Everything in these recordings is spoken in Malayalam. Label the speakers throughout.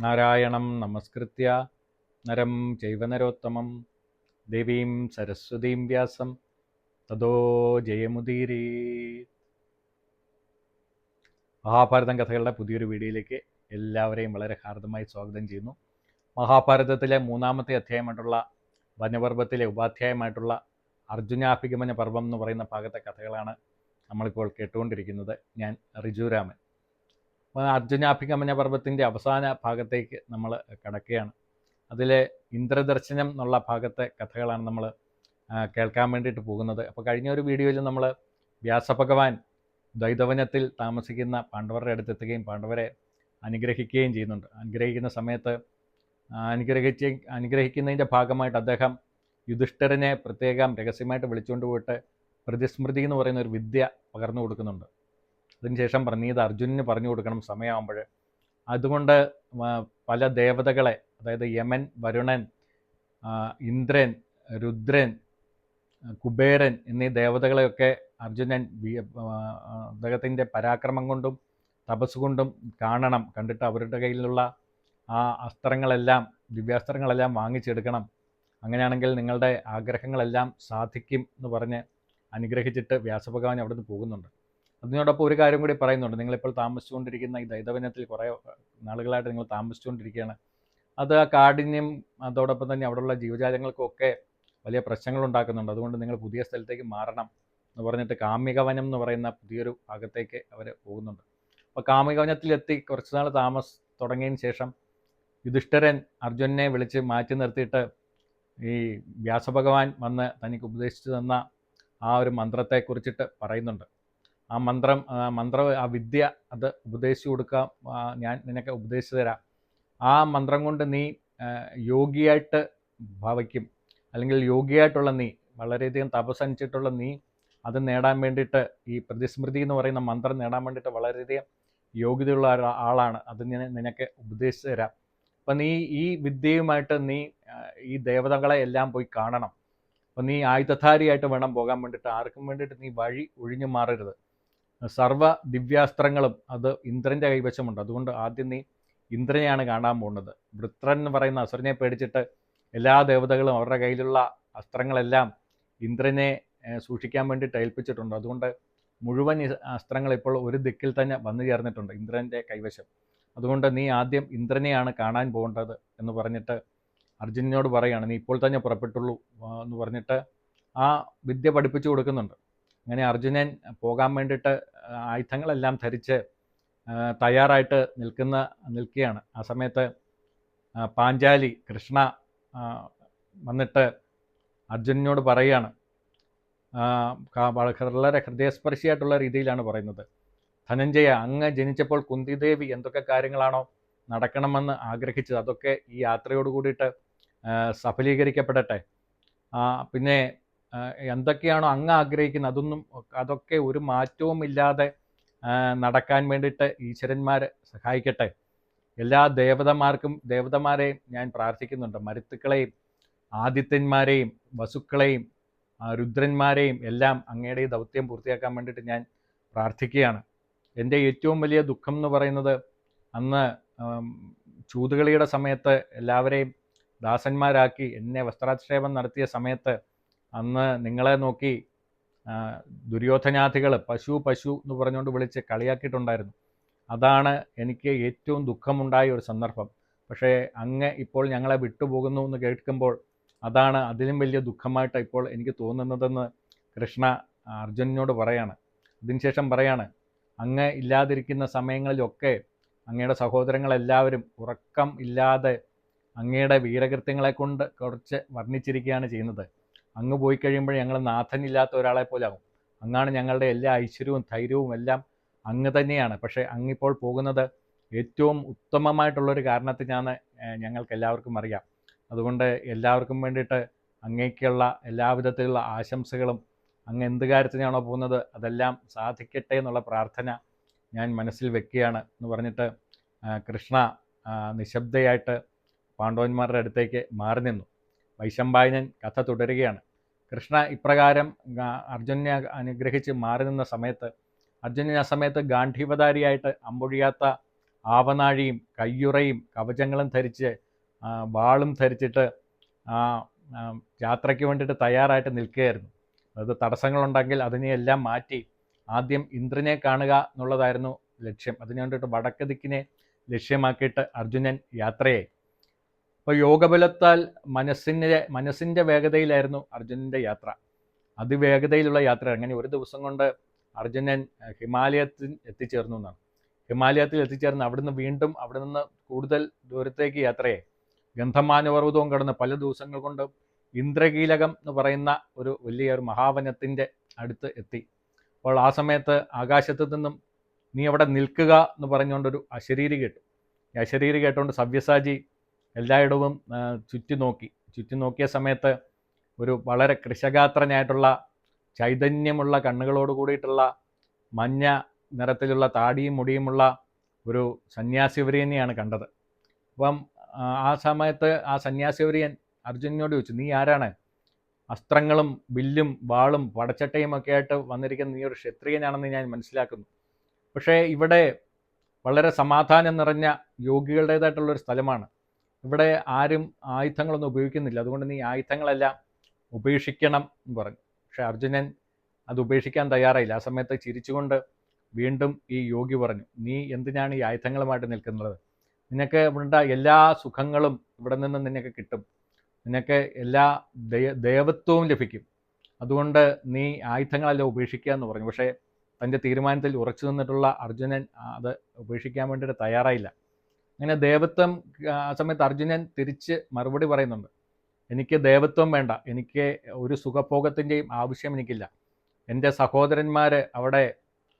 Speaker 1: നാരായണം നമസ്കൃത്യ. നരം ചൈവനരോത്തമം ദേവീം സരസ്വതീം വ്യാസം. തതോ ജയമുദീരീ. മഹാഭാരതം കഥകളുടെ പുതിയൊരു വീഡിയോയിലേക്ക് എല്ലാവരെയും വളരെ ഹാർദമായി സ്വാഗതം ചെയ്യുന്നു. മഹാഭാരതത്തിലെ മൂന്നാമത്തെ അധ്യായമായിട്ടുള്ള വനപർവത്തിലെ ഉപാധ്യായമായിട്ടുള്ള അർജുനാഭിഗമന പർവം എന്ന് പറയുന്ന ഭാഗത്തെ കഥകളാണ് നമ്മളിപ്പോൾ കേട്ടുകൊണ്ടിരിക്കുന്നത്. ഞാൻ റിജുരാമൻ അർജുനാഭിഗമന പർവത്തിന്റെ അവസാന ഭാഗത്തേക്ക് നമ്മൾ കടക്കുകയാണ്. അതിലെ ഇന്ദ്രദർശനം എന്നുള്ള ഭാഗത്തെ കഥകളാണ് നമ്മൾ കേൾക്കാൻ വേണ്ടിയിട്ട് പോകുന്നത്. അപ്പോൾ കഴിഞ്ഞ ഒരു വീഡിയോയിൽ നമ്മൾ വ്യാസഭഗവാൻ ദ്വൈതവനത്തിൽ താമസിക്കുന്ന പാണ്ഡവരുടെ അടുത്തെത്തുകയും പാണ്ഡവരെ അനുഗ്രഹിക്കുകയും ചെയ്യുന്നുണ്ട്. അനുഗ്രഹിക്കുന്ന സമയത്ത് അനുഗ്രഹിച്ച് അനുഗ്രഹിക്കുന്നതിന്റെ ഭാഗമായിട്ട് അദ്ദേഹം യുധിഷ്ഠിരനെ പ്രത്യേകം രഹസ്യമായിട്ട് വിളിച്ചുകൊണ്ട് പോയിട്ട് പ്രതിസ്മൃതി എന്ന് പറയുന്ന ഒരു വിദ്യ പകർന്നു കൊടുക്കുന്നുണ്ട്. അതിനുശേഷം പറഞ്ഞു ഇത് അർജുനന് പറഞ്ഞു കൊടുക്കണം സമയമാകുമ്പോൾ അതുകൊണ്ട് പല ദേവതകളെ അതായത് യമൻ വരുണൻ ഇന്ദ്രൻ രുദ്രൻ കുബേരൻ എന്നീ ദേവതകളെയൊക്കെ അർജുനൻ അദ്ദേഹത്തിന്റെ പരാക്രമം കൊണ്ടും തപസ് കൊണ്ടും കാണണം. കണ്ടിട്ട് അവരുടെ കയ്യിലുള്ള ആ അസ്ത്രങ്ങളെല്ലാം ദിവ്യാസ്ത്രങ്ങളെല്ലാം വാങ്ങിച്ചെടുക്കണം. അങ്ങനെയാണെങ്കിൽ നിങ്ങളുടെ ആഗ്രഹങ്ങളെല്ലാം സാധിക്കും എന്ന് പറഞ്ഞ് അനുഗ്രഹിച്ചിട്ട് വ്യാസഭഗവാൻ അവിടുന്ന് പോകുന്നുണ്ട്. അതിനോടൊപ്പം ഒരു കാര്യം കൂടി പറയുന്നുണ്ട്. നിങ്ങളിപ്പോൾ താമസിച്ചുകൊണ്ടിരിക്കുന്ന ഈ ദൈതവനത്തിൽ കുറേ നാളുകളായിട്ട് നിങ്ങൾ താമസിച്ചുകൊണ്ടിരിക്കുകയാണ്. അത് ആ കാഠിന്യം അതോടൊപ്പം തന്നെ അവിടെയുള്ള ജീവജാലങ്ങൾക്കൊക്കെ വലിയ പ്രശ്നങ്ങൾ ഉണ്ടാക്കുന്നുണ്ട് അതുകൊണ്ട് നിങ്ങൾ പുതിയ സ്ഥലത്തേക്ക് മാറണം എന്ന് പറഞ്ഞിട്ട് കാമികവനം എന്ന് പറയുന്ന പുതിയൊരു ഭാഗത്തേക്ക് അവർ പോകുന്നുണ്ട്. അപ്പോൾ കാമികവനത്തിലെത്തി കുറച്ച് നാൾ താമസ് തുടങ്ങിയതിന് ശേഷം യുധിഷ്ഠരൻ അർജുനെ വിളിച്ച് മാറ്റി നിർത്തിയിട്ട് ഈ വ്യാസഭഗവാൻ വന്ന് തനിക്ക് ഉപദേശിച്ചു തന്ന ആ ഒരു മന്ത്രത്തെക്കുറിച്ചിട്ട് പറയുന്നുണ്ട്. ആ മന്ത്രം മന്ത്ര ആ വിദ്യ അത് ഉപദേശിച്ചു കൊടുക്കാം. ഞാൻ നിനക്ക് ഉപദേശിച്ചു തരാം. ആ മന്ത്രം കൊണ്ട് നീ യോഗിയായിട്ട് ഭവിക്കും. അല്ലെങ്കിൽ യോഗിയായിട്ടുള്ള നീ വളരെയധികം തപസ്സനുസരിച്ചിട്ടുള്ള നീ അത് നേടാൻ വേണ്ടിയിട്ട് ഈ പ്രതിസ്മൃതി എന്ന് പറയുന്ന മന്ത്രം നേടാൻ വേണ്ടിയിട്ട് വളരെയധികം യോഗ്യതയുള്ള ആളാണ്. അത് ഞാൻ നിനക്ക് ഉപദേശിച്ചു തരാം. അപ്പം നീ ഈ വിദ്യയുമായിട്ട് നീ ഈ ദേവതകളെ എല്ലാം പോയി കാണണം. അപ്പം നീ ആയുധധാരിയായിട്ട് വേണം പോകാൻ വേണ്ടിയിട്ട്. ആർക്കും വേണ്ടിയിട്ട് നീ വഴി ഒഴിഞ്ഞു മാറരുത്. സർവ ദിവ്യാസ്ത്രങ്ങളും അത് ഇന്ദ്രന്റെ കൈവശമുണ്ട്. അതുകൊണ്ട് ആദ്യം നീ ഇന്ദ്രനെയാണ് കാണാൻ പോകുന്നത്. വൃത്രൻ എന്ന് പറയുന്ന അസുരനെ പേടിച്ചിട്ട് എല്ലാ ദേവതകളും അവരുടെ കയ്യിലുള്ള അസ്ത്രങ്ങളെല്ലാം ഇന്ദ്രനെ സൂക്ഷിക്കാൻ വേണ്ടിയിട്ട് ഏൽപ്പിച്ചിട്ടുണ്ട്. അതുകൊണ്ട് മുഴുവൻ അസ്ത്രങ്ങൾ ഇപ്പോൾ ഒരു ദിക്കിൽ തന്നെ വന്നു ചേർന്നിട്ടുണ്ട് ഇന്ദ്രന്റെ കൈവശം. അതുകൊണ്ട് നീ ആദ്യം ഇന്ദ്രനെയാണ് കാണാൻ പോകേണ്ടത് എന്ന് പറഞ്ഞിട്ട് അർജുനനോട് പറയുകയാണ് നീ ഇപ്പോൾ തന്നെ പുറപ്പെട്ടുള്ളൂ എന്ന് പറഞ്ഞിട്ട് ആ വിദ്യ പഠിപ്പിച്ചു കൊടുക്കുന്നുണ്ട്. അങ്ങനെ അർജുനൻ പോകാൻ വേണ്ടിയിട്ട് ആയുധങ്ങളെല്ലാം ധരിച്ച് തയ്യാറായിട്ട് നിൽക്കുന്ന നിൽക്കുകയാണ്. ആ സമയത്ത് പാഞ്ചാലി കൃഷ്ണ വന്നിട്ട് അർജുനനോട് പറയുകയാണ്. വളരെ ഹൃദയസ്പർശിയായിട്ടുള്ള രീതിയിലാണ് പറയുന്നത്. ധനഞ്ജയ അങ്ങ് ജനിച്ചപ്പോൾ കുന്തിദേവി എന്തൊക്കെ കാര്യങ്ങളാണോ നടക്കണമെന്ന് ആഗ്രഹിച്ചത് അതൊക്കെ ഈ യാത്രയോട് കൂടിയിട്ട് സഫലീകരിക്കപ്പെടട്ടെ. പിന്നെ എന്തൊക്കെയാണോ അങ്ങ് ആഗ്രഹിക്കുന്നത് അതൊന്നും അതൊക്കെ ഒരു മാറ്റവും ഇല്ലാതെ നടക്കാൻ വേണ്ടിയിട്ട് ഈശ്വരന്മാർ സഹായിക്കട്ടെ. എല്ലാ ദേവതമാർക്കും ദേവതമാരെയും ഞാൻ പ്രാർത്ഥിക്കുന്നുണ്ട്. മരുത്തുക്കളെയും ആദിത്യന്മാരെയും വസുക്കളെയും രുദ്രന്മാരെയും എല്ലാം അങ്ങയുടെ ഈ ദൗത്യം പൂർത്തിയാക്കാൻ വേണ്ടിയിട്ട് ഞാൻ പ്രാർത്ഥിക്കുകയാണ്. എന്റെ ഏറ്റവും വലിയ ദുഃഖം എന്ന് പറയുന്നത് അന്ന് ചൂതുകളിയുടെ സമയത്ത് എല്ലാവരെയും ദാസന്മാരാക്കി എന്നെ വസ്ത്രാക്ഷേപം നടത്തിയ സമയത്ത് അന്ന് നിങ്ങളെ നോക്കി ദുര്യോധനാഥികൾ പശു പശു എന്ന് പറഞ്ഞുകൊണ്ട് വിളിച്ച് കളിയാക്കിയിട്ടുണ്ടായിരുന്നു. അതാണ് എനിക്ക് ഏറ്റവും ദുഃഖമുണ്ടായ ഒരു സന്ദർഭം. പക്ഷേ അങ്ങ് ഇപ്പോൾ ഞങ്ങളെ വിട്ടുപോകുന്നു എന്ന് കേൾക്കുമ്പോൾ അതാണ് അതിലും വലിയ ദുഃഖമായിട്ട് ഇപ്പോൾ എനിക്ക് തോന്നുന്നതെന്ന് കൃഷ്ണ അർജുനനോട് പറയാണ്. അതിനുശേഷം പറയാണ് അങ്ങ് ഇല്ലാതിരിക്കുന്ന സമയങ്ങളിലൊക്കെ അങ്ങയുടെ സഹോദരങ്ങളെല്ലാവരും ഉറക്കം ഇല്ലാതെ അങ്ങയുടെ വീരകൃത്യങ്ങളെ കൊണ്ട് കുറച്ച് വർണിച്ചിരിക്കുകയാണ് ചെയ്യുന്നത്. അങ്ങ് പോയി കഴിയുമ്പോൾ ഞങ്ങൾ നാഥനില്ലാത്ത ഒരാളെ പോലാകും അങ്ങാണ് ഞങ്ങളുടെ എല്ലാ ഐശ്വര്യവും ധൈര്യവും എല്ലാം അങ്ങ് തന്നെയാണ്. പക്ഷേ അങ്ങിപ്പോൾ പോകുന്നത് ഏറ്റവും ഉത്തമമായിട്ടുള്ളൊരു കാരണത്തിനാണ് ഞങ്ങൾക്ക് എല്ലാവർക്കും അറിയാം. അതുകൊണ്ട് എല്ലാവർക്കും വേണ്ടിയിട്ട് അങ്ങേക്കുള്ള എല്ലാവിധത്തിലുള്ള ആശംസകളും അങ്ങ് എന്ത് കാര്യത്തിനാണോ പോകുന്നത് അതെല്ലാം സാധിക്കട്ടെ എന്നുള്ള പ്രാർത്ഥന ഞാൻ മനസ്സിൽ വെക്കുകയാണ് എന്ന് പറഞ്ഞിട്ട് കൃഷ്ണ നിശബ്ദയായിട്ട് പാണ്ഡവന്മാരുടെ അടുത്തേക്ക് മാറി നിന്നു. വൈശമ്പായനൻ കഥ തുടരുകയാണ്. കൃഷ്ണ ഇപ്രകാരം അർജുനെ അനുഗ്രഹിച്ച് മാറി നിന്ന സമയത്ത് അർജുനൻ ആ സമയത്ത് ഗാന്ധീവധാരിയായിട്ട് അമ്പൊഴിയാത്ത ആവനാഴിയും കയ്യുറയും കവചങ്ങളും ധരിച്ച് വാളും ധരിച്ചിട്ട് യാത്രയ്ക്ക് വേണ്ടിയിട്ട് തയ്യാറായിട്ട് നിൽക്കുകയായിരുന്നു. അത് തടസ്സങ്ങളുണ്ടെങ്കിൽ അതിനെയെല്ലാം മാറ്റി ആദ്യം ഇന്ദ്രനെ കാണുക എന്നുള്ളതായിരുന്നു ലക്ഷ്യം. അതിനു വേണ്ടിയിട്ട് വടക്ക് ദിക്കിനെ ലക്ഷ്യമാക്കിയിട്ട് അർജുനൻ യാത്രയായി. അപ്പോൾ യോഗബലത്താൽ മനസ്സിന്റെ മനസ്സിന്റെ വേഗതയിലായിരുന്നു അർജുനന്റെ യാത്ര. അതിവേഗതയിലുള്ള യാത്ര. അങ്ങനെ ഒരു ദിവസം കൊണ്ട് അർജുനൻ ഹിമാലയത്തിൽ എത്തിച്ചേർന്നു എന്നാണ്. ഹിമാലയത്തിൽ എത്തിച്ചേർന്ന് അവിടുന്ന് വീണ്ടും അവിടെ നിന്ന് കൂടുതൽ ദൂരത്തേക്ക് യാത്രയെ ഗന്ധമാനപർവതവും കടന്ന് പല ദിവസങ്ങൾ കൊണ്ട് ഇന്ദ്രകീലകം എന്ന് പറയുന്ന ഒരു വലിയ ഒരു മഹാവനത്തിന്റെ അടുത്ത് എത്തി. അപ്പോൾ ആ സമയത്ത് ആകാശത്ത് നിന്നും നീ അവിടെ നിൽക്കുക എന്ന് പറഞ്ഞുകൊണ്ടൊരു അശരീരി കേട്ടു. ഈ അശരീരി കേട്ടുകൊണ്ട് സവ്യസാചി എല്ലായിടവും ചുറ്റി നോക്കി ചുറ്റി നോക്കിയ സമയത്ത് ഒരു വളരെ കൃഷഗാത്രനായിട്ടുള്ള ചൈതന്യമുള്ള കണ്ണുകളോട് കൂടിയിട്ടുള്ള മഞ്ഞ നിറത്തിലുള്ള താടിയും മുടിയുമുള്ള ഒരു സന്യാസിവര്യനെയാണ് കണ്ടത്. അപ്പം ആ, സമയത്ത് ആ സന്യാസിവര്യൻ അർജുനോട് ചോദിച്ചു നീ ആരാണ്? അസ്ത്രങ്ങളും ബില്ലും വാളും പടച്ചട്ടയും ഒക്കെ ആയിട്ട് വന്നിരിക്കുന്ന നീ ഒരു ക്ഷത്രിയനാണെന്ന് ഞാൻ മനസ്സിലാക്കുന്നു. പക്ഷേ ഇവിടെ വളരെ സമാധാനം നിറഞ്ഞ യോഗികളുടേതായിട്ടുള്ള ഒരു സ്ഥലമാണ്. ഇവിടെ ആരും ആയുധങ്ങളൊന്നും ഉപയോഗിക്കുന്നില്ല. അതുകൊണ്ട് നീ ആയുധങ്ങളെല്ലാം ഉപേക്ഷിക്കണം എന്ന് പറഞ്ഞു. പക്ഷെ അർജുനൻ അത് ഉപേക്ഷിക്കാൻ തയ്യാറായില്ല. ആ സമയത്ത് ചിരിച്ചുകൊണ്ട് വീണ്ടും ഈ യോഗി പറഞ്ഞു നീ എന്തിനാണ് ഈ ആയുധങ്ങളുമായിട്ട് നിൽക്കുന്നത്? നിനക്ക് ഇവിടെ എല്ലാ സുഖങ്ങളും ഇവിടെ നിന്ന് നിനക്ക് കിട്ടും. നിനക്ക് എല്ലാ ദേവത്വവും ലഭിക്കും. അതുകൊണ്ട് നീ ആയുധങ്ങളെല്ലാം ഉപേക്ഷിക്കുക എന്ന് പറഞ്ഞു. പക്ഷേ തന്റെ തീരുമാനത്തിൽ ഉറച്ചു നിന്നിട്ടുള്ള അർജുനൻ അത് ഉപേക്ഷിക്കാൻ വേണ്ടിയിട്ട് തയ്യാറായില്ല. അങ്ങനെ ദേവത്വം ആ സമയത്ത് അർജുനൻ തിരിച്ച് മറുപടി പറയുന്നുണ്ട്. എനിക്ക് ദേവത്വം വേണ്ട. എനിക്ക് ഒരു സുഖഭോഗത്തിന്റെയും ആവശ്യം എനിക്കില്ല. എന്റെ സഹോദരന്മാർ അവിടെ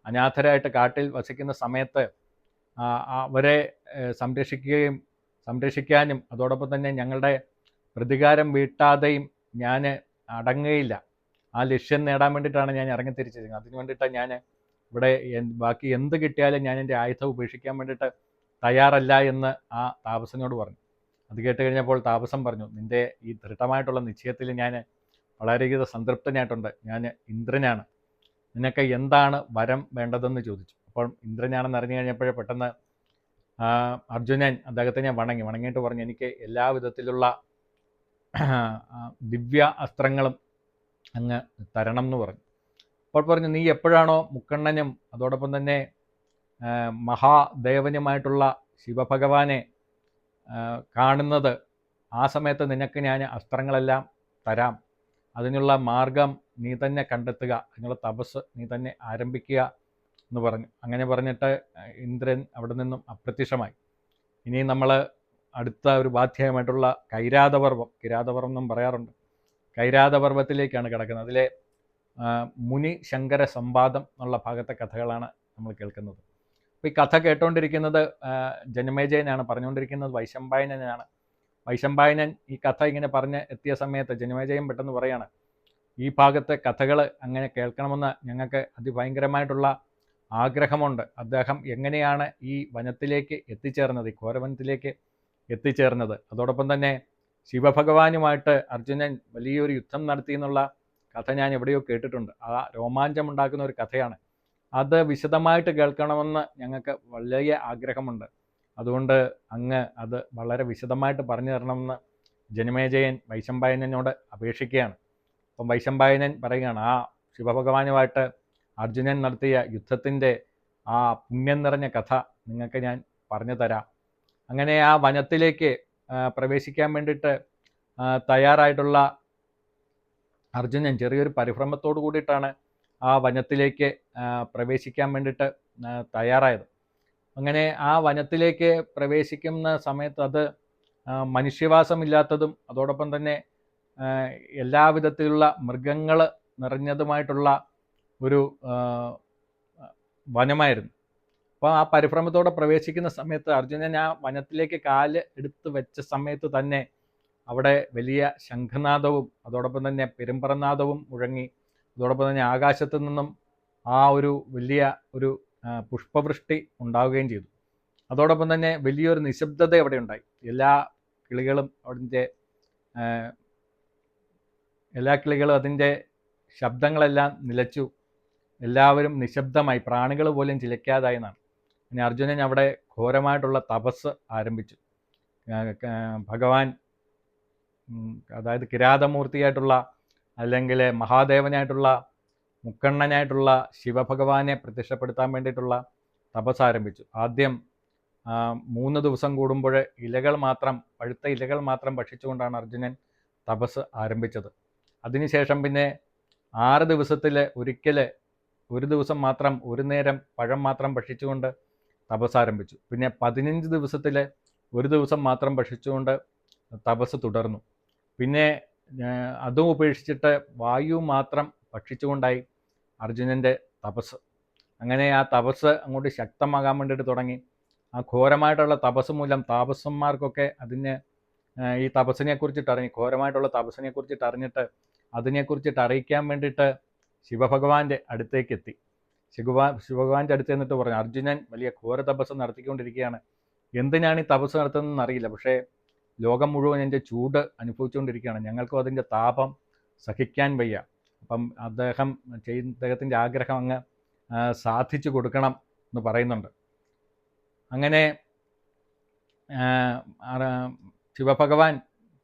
Speaker 1: അനാഥരായിട്ട് കാട്ടിൽ വസിക്കുന്ന സമയത്ത് അവരെ സംരക്ഷിക്കുകയും സംരക്ഷിക്കാനും അതോടൊപ്പം തന്നെ ഞങ്ങളുടെ പ്രതികാരം വീട്ടാതെയും ഞാൻ അടങ്ങുകയില്ല. ആ ലക്ഷ്യം നേടാൻ വേണ്ടിയിട്ടാണ് ഞാൻ ഇറങ്ങി തിരിച്ചിരുന്നത്. അതിന് വേണ്ടിയിട്ടാണ് ഞാൻ ഇവിടെ ബാക്കി എന്ത് കിട്ടിയാലും ഞാൻ എന്റെ ആയുധം ഉപേക്ഷിക്കാൻ വേണ്ടിയിട്ട് തയ്യാറല്ല എന്ന് ആ താപസനോട് പറഞ്ഞു. അത് കേട്ട് കഴിഞ്ഞപ്പോൾ താപസം പറഞ്ഞു നിന്റെ ഈ ദൃഢമായിട്ടുള്ള നിശ്ചയത്തിൽ ഞാൻ വളരെയധികം സംതൃപ്തനായിട്ടുണ്ട്. ഞാൻ ഇന്ദ്രനാണ്. നിനക്ക് എന്താണ് വരം വേണ്ടതെന്ന് ചോദിച്ചു. അപ്പോൾ ഇന്ദ്രനാണെന്ന് അറിഞ്ഞു കഴിഞ്ഞപ്പോൾ പെട്ടെന്ന് അർജുനൻ അദ്ദേഹത്തെ ഞാൻ വണങ്ങി. വണങ്ങിയിട്ട് പറഞ്ഞു എനിക്ക് എല്ലാ വിധത്തിലുള്ള ദിവ്യ അസ്ത്രങ്ങളും അങ്ങ് തരണം എന്ന് പറഞ്ഞു. അപ്പോൾ പറഞ്ഞു നീ എപ്പോഴാണോ മുക്കണ്ണനും അതോടൊപ്പം തന്നെ മഹാദേവനുമായിട്ടുള്ള ശിവഭഗവാനെ കാണുന്നത് ആ സമയത്ത് നിനക്ക് ഞാൻ അസ്ത്രങ്ങളെല്ലാം തരാം. അതിനുള്ള മാർഗം നീ തന്നെ കണ്ടെത്തുക. അതിനുള്ള തപസ് നീ തന്നെ ആരംഭിക്കുക എന്ന് പറഞ്ഞു. അങ്ങനെ പറഞ്ഞിട്ട് ഇന്ദ്രൻ അവിടെ നിന്നും അപ്രത്യക്ഷമായി. ഇനി നമ്മൾ അടുത്ത ഒരു ബാധ്യമായിട്ടുള്ള കൈരാതപർവം കിരാതപർവം എന്നും പറയാറുണ്ട്. കൈരാതപർവത്തിലേക്കാണ് കിടക്കുന്നത്. അതിലെ മുനി ശങ്കര സംവാദം എന്നുള്ള ഭാഗത്തെ കഥകളാണ് നമ്മൾ കേൾക്കുന്നത്. ഈ കഥ കേട്ടോണ്ടിരിക്കുന്നത് ജനമേജയനാണ് പറഞ്ഞുകൊണ്ടിരിക്കുന്നത് വൈശമ്പായനനാണ് വൈശമ്പായനൻ ഈ കഥ ഇങ്ങനെ പറഞ്ഞ് എത്തിയ സമയത്ത് ജനമേജയൻ പെട്ടെന്ന് പറയാണ് ഈ ഭാഗത്തെ കഥകൾ അങ്ങനെ കേൾക്കണമെന്ന് ഞങ്ങൾക്ക് അതിഭയങ്കരമായിട്ടുള്ള ആഗ്രഹമുണ്ട്. അദ്ദേഹം എങ്ങനെയാണ് ഈ വനത്തിലേക്ക് എത്തിച്ചേർന്നത് ഈ ഘോരവനത്തിലേക്ക് എത്തിച്ചേർന്നത്? അതോടൊപ്പം തന്നെ ശിവഭഗവാനുമായിട്ട് അർജുനൻ വലിയൊരു യുദ്ധം നടത്തി എന്നുള്ള കഥ ഞാൻ എവിടെയോ കേട്ടിട്ടുണ്ട്. ആ രോമാഞ്ചമുണ്ടാക്കുന്ന ഒരു കഥയാണ്. അത് വിശദമായിട്ട് കേൾക്കണമെന്ന് ഞങ്ങൾക്ക് വലിയ ആഗ്രഹമുണ്ട്. അതുകൊണ്ട് അങ്ങ് അത് വളരെ വിശദമായിട്ട് പറഞ്ഞു തരണമെന്ന് ജനമേജയൻ വൈശമ്പായനോട് അപേക്ഷിക്കുകയാണ്. അപ്പം വൈശമ്പായനൻ പറയുകയാണ് ആ ശിവഭഗവാനുമായിട്ട് അർജുനൻ നടത്തിയ യുദ്ധത്തിന്റെ ആ പുണ്യം നിറഞ്ഞ കഥ നിങ്ങൾക്ക് ഞാൻ പറഞ്ഞു തരാം. അങ്ങനെ ആ വനത്തിലേക്ക് പ്രവേശിക്കാൻ വേണ്ടിയിട്ട് തയ്യാറായിട്ടുള്ള അർജുനൻ ചെറിയൊരു പരിഭ്രമത്തോട് കൂടിയിട്ടാണ് ആ വനത്തിലേക്ക് പ്രവേശിക്കാൻ വേണ്ടിയിട്ട് തയ്യാറായത്. അങ്ങനെ ആ വനത്തിലേക്ക് പ്രവേശിക്കുന്ന സമയത്ത് അത് മനുഷ്യവാസമില്ലാത്തതും അതോടൊപ്പം തന്നെ എല്ലാവിധത്തിലുള്ള മൃഗങ്ങൾ നിറഞ്ഞതുമായിട്ടുള്ള ഒരു വനമായിരുന്നു. അപ്പോൾ ആ പരിഭ്രമത്തോടെ പ്രവേശിക്കുന്ന സമയത്ത് അർജുനൻ ആ വനത്തിലേക്ക് കാൽ എടുത്ത് വെച്ച സമയത്ത് തന്നെ അവിടെ വലിയ ശംഖനാദവും അതോടൊപ്പം തന്നെ പെരുമ്പറനാദവും മുഴങ്ങി അതോടൊപ്പം തന്നെ ആകാശത്ത് നിന്നും ആ ഒരു വലിയ ഒരു പുഷ്പവൃഷ്ടി ഉണ്ടാവുകയും ചെയ്തു. അതോടൊപ്പം തന്നെ വലിയൊരു നിശബ്ദത അവിടെ ഉണ്ടായി. എല്ലാ കിളികളും അതിന്റെ എല്ലാ കിളികളും അതിന്റെ ശബ്ദങ്ങളെല്ലാം നിലച്ചു. എല്ലാവരും നിശബ്ദമായി പ്രാണികൾ പോലും ചിലയ്ക്കാതായി എന്നാണ്. ഇനി അർജുനൻ അവിടെ ഘോരമായിട്ടുള്ള തപസ് ആരംഭിച്ചു. ഭഗവാൻ അതായത് കിരാതമൂർത്തിയായിട്ടുള്ള അല്ലെങ്കിൽ മഹാദേവനായിട്ടുള്ള മുക്കണ്ണനായിട്ടുള്ള ശിവഭഗവാനെ പ്രത്യക്ഷപ്പെടുത്താൻ വേണ്ടിയിട്ടുള്ള തപസ് ആരംഭിച്ചു. ആദ്യം മൂന്ന് ദിവസം കൂടുമ്പോൾ ഇലകൾ മാത്രം പഴുത്ത ഇലകൾ മാത്രം ഭക്ഷിച്ചുകൊണ്ടാണ് അർജുനൻ തപസ് ആരംഭിച്ചത്. അതിനുശേഷം പിന്നെ ആറ് ദിവസത്തിൽ ഒരിക്കൽ ഒരു ദിവസം മാത്രം ഒരു നേരം പഴം മാത്രം ഭക്ഷിച്ചുകൊണ്ട് തപസ് ആരംഭിച്ചു. പിന്നെ പതിനഞ്ച് ദിവസത്തിൽ ഒരു ദിവസം മാത്രം ഭക്ഷിച്ചുകൊണ്ട് തപസ് തുടർന്നു. പിന്നെ അതും ഉപേക്ഷിച്ചിട്ട് വായു മാത്രം ഭക്ഷിച്ചുകൊണ്ടായി അർജുനന്റെ തപസ്. അങ്ങനെ ആ തപസ് അങ്ങോട്ട് ശക്തമാകാൻ വേണ്ടിയിട്ട് തുടങ്ങി. ആ ഘോരമായിട്ടുള്ള തപസ് മൂലം താപസന്മാർക്കൊക്കെ അതിന് ഈ തപസ്സിനെ കുറിച്ചിട്ട് അറിഞ്ഞു ഘോരമായിട്ടുള്ള തപസ്സിനെ കുറിച്ചിട്ട് അറിഞ്ഞിട്ട് അതിനെക്കുറിച്ചിട്ട് അറിയിക്കാൻ വേണ്ടിയിട്ട് ശിവഭഗവാന്റെ അടുത്തേക്ക് എത്തി. ശിവഭാ ശിവഭഗവാന്റെ അടുത്ത് എന്നിട്ട് പറഞ്ഞു അർജുനൻ വലിയ ഘോര തപസ് നടത്തിക്കൊണ്ടിരിക്കുകയാണ്. എന്തിനാണ് ഈ തപസ് നടത്തുന്നതെന്ന് അറിയില്ല. പക്ഷേ ലോകം മുഴുവൻ എന്റെ ചൂട് അനുഭവിച്ചുകൊണ്ടിരിക്കുകയാണ്. ഞങ്ങൾക്കും അതിന്റെ താപം സഹിക്കാൻ വയ്യ. അപ്പം അദ്ദേഹം ചെയ്യുന്ന അദ്ദേഹത്തിന്റെ ആഗ്രഹം അങ്ങ് സാധിച്ചു കൊടുക്കണം എന്ന് പറയുന്നുണ്ട്. അങ്ങനെ ശിവഭഗവാൻ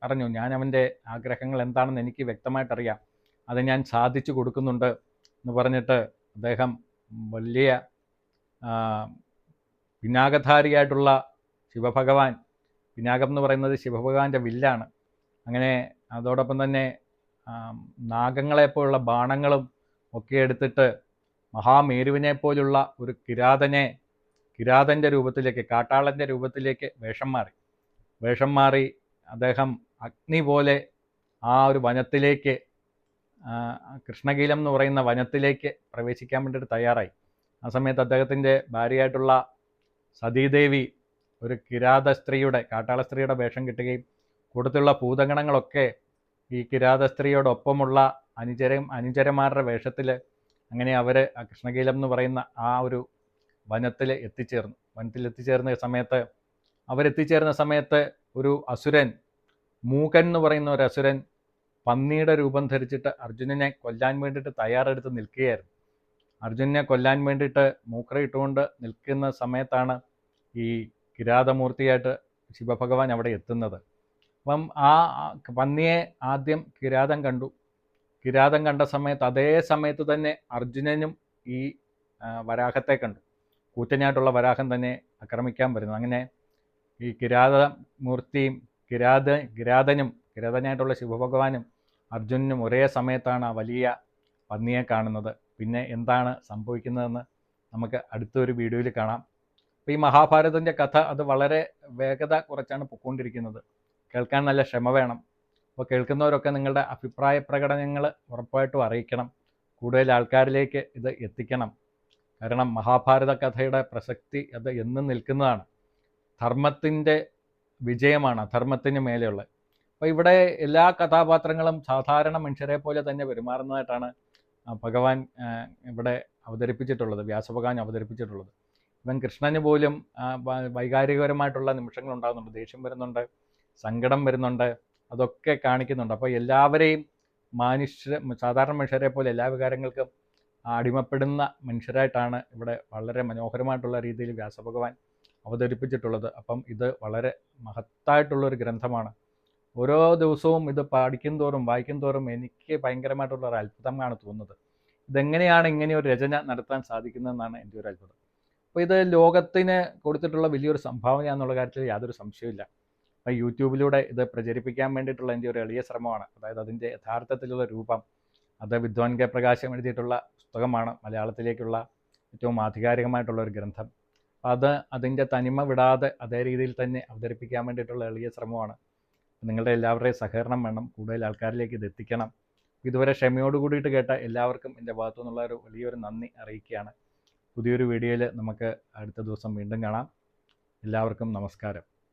Speaker 1: പറഞ്ഞു ഞാൻ അവന്റെ ആഗ്രഹങ്ങൾ എന്താണെന്ന് എനിക്ക് വ്യക്തമായിട്ടറിയാം. അത് ഞാൻ സാധിച്ചു കൊടുക്കുന്നുണ്ട് എന്ന് പറഞ്ഞിട്ട് അദ്ദേഹം വലിയ പിന്നാകധാരിയായിട്ടുള്ള ശിവഭഗവാൻ പിനാകം എന്ന് പറയുന്നത് ശിവഭഗവാന്റെ വില്ലാണ്. അങ്ങനെ അതോടൊപ്പം തന്നെ നാഗങ്ങളെ നാഗങ്ങളെപ്പോലുള്ള ബാണങ്ങളും ഒക്കെ എടുത്തിട്ട് മഹാമേരുവിനെ പോലുള്ള ഒരു കിരാതനെ കിരാതന്റെ രൂപത്തിലേക്ക് കാട്ടാളന്റെ രൂപത്തിലേക്ക് വേഷം മാറി. വേഷം മാറി അദ്ദേഹം അഗ്നി പോലെ ആ ഒരു വനത്തിലേക്ക് കൃഷ്ണഗീലം എന്ന് പറയുന്ന വനത്തിലേക്ക് പ്രവേശിക്കാൻ വേണ്ടിയിട്ട് തയ്യാറായി. ആ സമയത്ത് അദ്ദേഹത്തിന്റെ ഭാര്യയായിട്ടുള്ള സതീദേവി ഒരു കിരാത സ്ത്രീയുടെ കാട്ടാള സ്ത്രീയുടെ വേഷം കിട്ടുകയും കൂടുതലുള്ള ഭൂതഗണങ്ങളൊക്കെ ഈ കിരാത സ്ത്രീയോടൊപ്പമുള്ള അനുചരം അനുചരന്മാരുടെ വേഷത്തിൽ അങ്ങനെ അവർ കൃഷ്ണകീലം എന്ന് പറയുന്ന ആ ഒരു വനത്തിൽ എത്തിച്ചേർന്നു. വനത്തിൽ എത്തിച്ചേർന്ന സമയത്ത് അവരെത്തിച്ചേർന്ന സമയത്ത് ഒരു അസുരൻ മൂകൻ എന്ന് പറയുന്ന ഒരു അസുരൻ പന്നിയുടെ രൂപം ധരിച്ചിട്ട് അർജുനനെ കൊല്ലാൻ വേണ്ടിയിട്ട് തയ്യാറെടുത്ത് നിൽക്കുകയായിരുന്നു. അർജുനനെ കൊല്ലാൻ വേണ്ടിയിട്ട് മൂക്കറിയിട്ടുകൊണ്ട് നിൽക്കുന്ന സമയത്താണ് ഈ കിരാതമൂർത്തിയായിട്ട് ശിവഭഗവാൻ അവിടെ എത്തുന്നത്. അപ്പം ആ പന്നിയെ ആദ്യം കിരാതം കണ്ടു. കിരാതം കണ്ട സമയത്ത് അതേ സമയത്ത് തന്നെ അർജുനനും ഈ വരാഹത്തെ കണ്ടു. കൂറ്റനായിട്ടുള്ള വരാഹം തന്നെ ആക്രമിക്കാൻ വരുന്നു. അങ്ങനെ ഈ കിരാത മൂർത്തിയും കിരാത കിരാതനും കിരാതനായിട്ടുള്ള ശിവഭഗവാനും അർജുനനും ഒരേ സമയത്താണ് ആ വലിയ പന്നിയെ കാണുന്നത്. പിന്നെ എന്താണ് സംഭവിക്കുന്നതെന്ന് നമുക്ക് അടുത്തൊരു വീഡിയോയിൽ കാണാം. ഈ മഹാഭാരതത്തിന്റെ കഥ അത് വളരെ വേഗത കുറച്ചാണ് പൊയ്ക്കൊണ്ടിരിക്കുന്നത് കേൾക്കാൻ നല്ല ക്ഷമ വേണം. അപ്പോൾ കേൾക്കുന്നവരൊക്കെ നിങ്ങളുടെ അഭിപ്രായ പ്രകടനങ്ങൾ ഉറപ്പായിട്ടും അറിയിക്കണം. കൂടുതൽ ആൾക്കാരിലേക്ക് ഇത് എത്തിക്കണം. കാരണം മഹാഭാരത കഥയുടെ പ്രസക്തി അത് എന്നും നിൽക്കുന്നതാണ്. ധർമ്മത്തിന്റെ വിജയമാണ് അധർമ്മത്തിന് മേലെയുള്ളത്. അപ്പോൾ ഇവിടെ എല്ലാ കഥാപാത്രങ്ങളും സാധാരണ മനുഷ്യരെ പോലെ തന്നെ പെരുമാറുന്നതായിട്ടാണ് ഭഗവാൻ ഇവിടെ അവതരിപ്പിച്ചിട്ടുള്ളത് വ്യാസഭഗവാൻ അവതരിപ്പിച്ചിട്ടുള്ളത്. ഇവൻ കൃഷ്ണന് പോലും വൈകാരികപരമായിട്ടുള്ള നിമിഷങ്ങൾ ഉണ്ടാകുന്നുണ്ട്. ദേഷ്യം വരുന്നുണ്ട് സങ്കടം വരുന്നുണ്ട് അതൊക്കെ കാണിക്കുന്നുണ്ട്. അപ്പോൾ എല്ലാവരെയും മനുഷ്യ സാധാരണ മനുഷ്യരെ പോലെ എല്ലാ വികാരങ്ങൾക്കും അടിമപ്പെടുന്ന മനുഷ്യരായിട്ടാണ് ഇവിടെ വളരെ മനോഹരമായിട്ടുള്ള രീതിയിൽ വ്യാസഭഗവാൻ അവതരിപ്പിച്ചിട്ടുള്ളത്. അപ്പം ഇത് വളരെ മഹത്തായിട്ടുള്ളൊരു ഗ്രന്ഥമാണ്. ഓരോ ദിവസവും ഇത് പഠിക്കും തോറും വായിക്കും തോറും എനിക്ക് ഭയങ്കരമായിട്ടുള്ള ഒരു അത്ഭുതമാണ് തോന്നുന്നത്. ഇതെങ്ങനെയാണ് ഇങ്ങനെ ഒരു രചന നടത്താൻ സാധിക്കുന്നതെന്നാണ് എന്റെ ഒരു അത്ഭുതം. അപ്പോൾ ഇത് ലോകത്തിന് കൊടുത്തിട്ടുള്ള വലിയൊരു സംഭാവന എന്നുള്ള കാര്യത്തിൽ യാതൊരു സംശയമില്ല അപ്പോൾ യൂട്യൂബിലൂടെ ഇത് പ്രചരിപ്പിക്കാൻ വേണ്ടിയിട്ടുള്ള എന്റെ ഒരു എളിയ ശ്രമമാണ്. അതായത് അതിന്റെ യഥാർത്ഥത്തിലുള്ള രൂപം അത് വിദ്വാൻ കെ പ്രകാശം എഴുതിയിട്ടുള്ള പുസ്തകമാണ് മലയാളത്തിലേക്കുള്ള ഏറ്റവും ആധികാരികമായിട്ടുള്ള ഒരു ഗ്രന്ഥം. അത് അതിന്റെ തനിമ വിടാതെ അതേ രീതിയിൽ തന്നെ അവതരിപ്പിക്കാൻ വേണ്ടിയിട്ടുള്ള എളിയ ശ്രമമാണ്. നിങ്ങളുടെ എല്ലാവരുടെയും സഹകരണം വേണം കൂടുതൽ ആൾക്കാരിലേക്ക് ഇത് എത്തിക്കണം. ഇതുവരെ ക്ഷമയോട് കൂടിയിട്ട് കേട്ട എല്ലാവർക്കും എന്റെ ഭാഗത്തു നിന്നുള്ള ഒരു വലിയൊരു നന്ദി അറിയിക്കുകയാണ്. പുതിയൊരു വീഡിയോയിൽ നമുക്ക് അടുത്ത ദിവസം വീണ്ടും കാണാം. എല്ലാവർക്കും നമസ്കാരം.